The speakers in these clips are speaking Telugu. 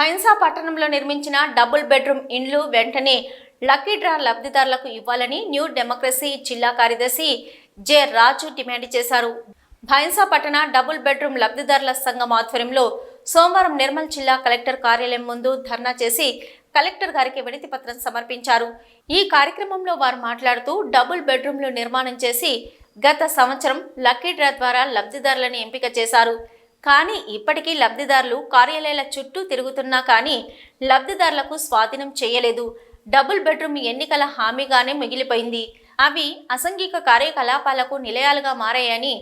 భైన్సా పట్టణంలో నిర్మించిన డబుల్ బెడ్రూమ్ ఇండ్లు వెంటనే లక్కీ డ్రా లబ్ధిదారులకు ఇవ్వాలని న్యూ డెమోక్రసీ జిల్లా కార్యదర్శి జె రాజు డిమాండ్ చేశారు. భైన్సా పట్టణ డబుల్ బెడ్రూమ్ లబ్ధిదారుల సంఘం ఆధ్వర్యంలో సోమవారం నిర్మల్ జిల్లా కలెక్టర్ కార్యాలయం ముందు ధర్నా చేసి కలెక్టర్ గారికి వినతి పత్రం సమర్పించారు. ఈ కార్యక్రమంలో వారు మాట్లాడుతూ డబుల్ బెడ్రూమ్లు నిర్మాణం చేసి గత సంవత్సరం లక్కీ డ్రా ద్వారా లబ్ధిదారులను ఎంపిక చేశారు. కానీ ఇప్పటికీ లబ్ధిదారులు కార్యాలయాల చుట్టూ తిరుగుతున్నా కానీ లబ్ధిదారులకు స్వాధీనం చేయలేదు. డబుల్ బెడ్రూమ్ ఎన్నికల హామీగానే మిగిలిపోయింది. అవి అసంఘిక కార్యకలాపాలకు నిలయాలుగా మారాయని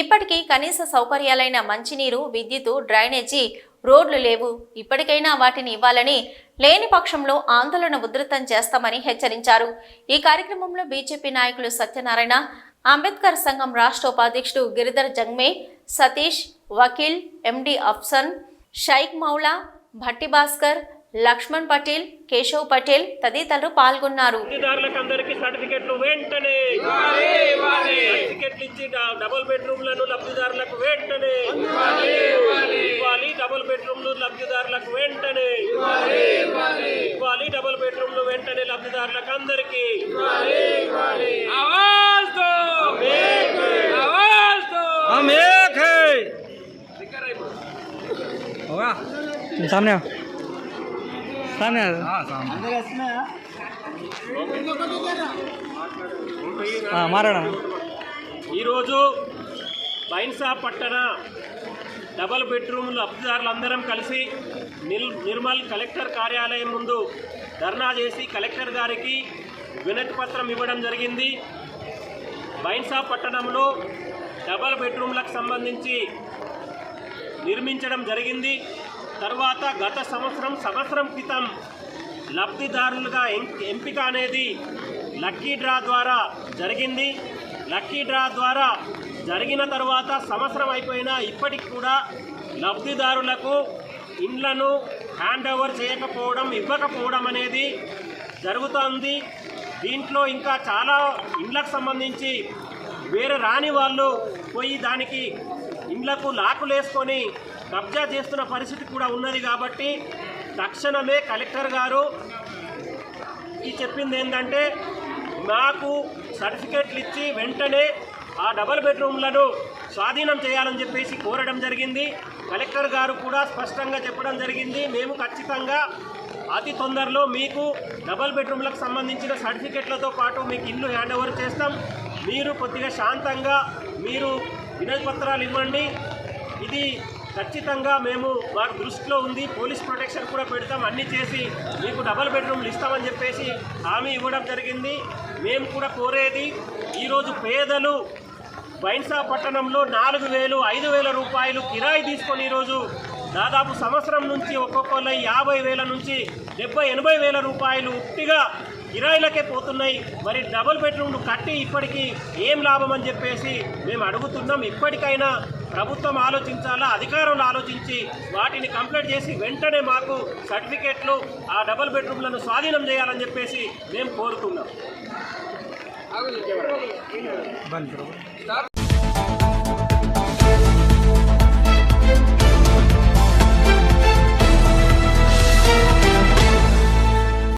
ఇప్పటికీ కనీస సౌకర్యాలైన మంచినీరు విద్యుత్ డ్రైనేజీ రోడ్లు లేవు. ఇప్పటికైనా వాటిని ఇవ్వాలని లేని పక్షంలో ఆందోళన ఉధృతం చేస్తామని హెచ్చరించారు. ఈ కార్యక్రమంలో బీజేపీ నాయకులు సత్యనారాయణ అంబేద్కర్ సంఘం రాష్ట్ర ఉపాధ్యక్షుడు గిరిధర్ జంగ్మే సతీష్ వకీల్ ఎండి అఫ్సన్ షైక్ మౌలా భట్టి భాస్కర్ లక్ష్మణ్ పటేల్ కేశవ్ పటేల్ తదితరులు పాల్గొన్నారు. లబ్ధిదారులకు అందరికీ సర్టిఫికెట్లు వెంటనే! సర్టిఫికెట్లు ఇచ్చి డబుల్ బెడ్రూమ్లను లబ్ధిదారులకు వెంటనే! ఇవ్వాలి డబుల్ బెడ్రూమ్లు లబ్ధిదారులకు వెంటనే! ఇవ్వాలి డబుల్ బెడ్రూమ్లు వెంటనే లబ్ధిదారులకు అందరికీ होगा तुम सामने आओ सामने आओ हाँ मारा ఈరోజు బైన్సా పట్టణ డబల్ బెడ్రూమ్ లబ్ధిదారులందరం కలిసి నిల్ నిర్మల్ కలెక్టర్ కార్యాలయం ముందు ధర్నా చేసి కలెక్టర్ గారికి వినతి పత్రం ఇవ్వడం జరిగింది బైన్సా పట్టణంలో డబల్ బెడ్రూమ్లకు సంబంధించి నిర్మించడం జరిగింది. తర్వాత గత సంవత్సరం సంవత్సరం క్రితం లబ్ధిదారులుగా ఎం- ఎంపిక అనేది లక్కీ డ్రా ద్వారా జరిగింది. లక్కీ డ్రా ద్వారా జరిగిన తర్వాత సంవత్సరం అయిపోయినా ఇప్పటికి కూడా లబ్ధిదారులకు ఇండ్లను హ్యాండ్ ఓవర్ చేయకపోవడం ఇవ్వకపోవడం అనేది జరుగుతోంది. దీంట్లో ఇంకా చాలా ఇండ్లకు సంబంధించి వేరే రాని వాళ్ళు పోయి దానికి ఇండ్లకు లాకులేసుకొని కబ్జా చేస్తున్న పరిస్థితి కూడా ఉన్నది కాబట్టి తక్షణమే కలెక్టర్ గారు ఈ చెప్పింది ఏంటంటే నాకు సర్టిఫికేట్లు ఇచ్చి వెంటనే ఆ డబల్ బెడ్రూమ్లను స్వాధీనం చేయాలని చెప్పేసి కోరడం జరిగింది. కలెక్టర్ గారు కూడా స్పష్టంగా చెప్పడం జరిగింది. మేము ఖచ్చితంగా అతి తొందరలో మీకు డబల్ బెడ్రూమ్లకు సంబంధించిన సర్టిఫికెట్లతో పాటు మీకు ఇల్లు హ్యాండ్ ఓవర్ చేస్తాం. మీరు కొద్దిగా శాంతంగా మీరు వినతి పత్రాలు ఇవ్వండి. ఇది ఖచ్చితంగా మేము వారి దృష్టిలో ఉంది. పోలీస్ ప్రొటెక్షన్ కూడా పెడతాం. అన్నీ చేసి మీకు డబల్ బెడ్రూమ్లు ఇస్తామని చెప్పేసి హామీ ఇవ్వడం జరిగింది. మేము కూడా కోరేది ఈరోజు పేదలు బైన్సా పట్టణంలో నాలుగు వేలు ఐదు వేల రూపాయలు కిరాయి తీసుకొని ఈరోజు దాదాపు సంవత్సరం నుంచి ఒక్కొక్కళ్ళ యాభై వేల నుంచి డెబ్బై ఎనభై వేల రూపాయలు ఉట్టిగా ఇరాయిలకే పోతున్నాయి. మరి డబుల్ బెడ్రూమ్ కట్టి ఇప్పటికీ ఏం లాభం అని చెప్పేసి మేము అడుగుతున్నాం. ఇప్పటికైనా ప్రభుత్వం ఆలోచించాలా? అధికారులు ఆలోచించి వాటిని కంప్లీట్ చేసి వెంటనే మాకు సర్టిఫికేట్లు ఆ డబుల్ బెడ్రూమ్లను స్వాధీనం చేయాలని చెప్పేసి మేము కోరుతున్నాం.